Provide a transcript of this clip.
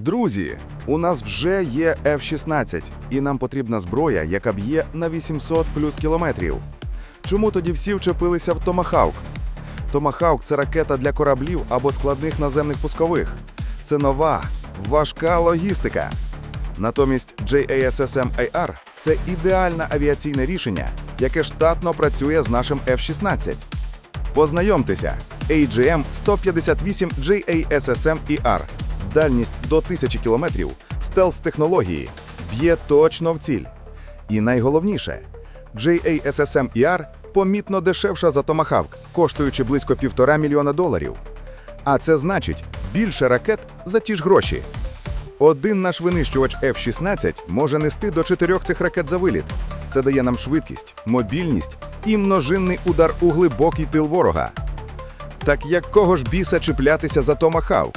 Друзі, у нас вже є F-16, і нам потрібна зброя, яка б'є на 800 плюс кілометрів. Чому тоді всі вчепилися в Томахавк? Томахавк це ракета для кораблів або складних наземних пускових. Це нова, важка логістика. Натомість JASSM-AR – це ідеальне авіаційне рішення, яке штатно працює з нашим F-16. Познайомтеся, AGM-158 JASSM-ER. Дальність до 1000 кілометрів, стелс-технології, б'є точно в ціль. І найголовніше, JASSM-ER помітно дешевша за Томахавк, коштуючи близько півтора мільйона доларів. А це значить більше ракет за ті ж гроші. Один наш винищувач F-16 може нести до чотирьох цих ракет за виліт. Це дає нам швидкість, мобільність і множинний удар у глибокий тил ворога. Так якого ж біса чіплятися за Томахавк?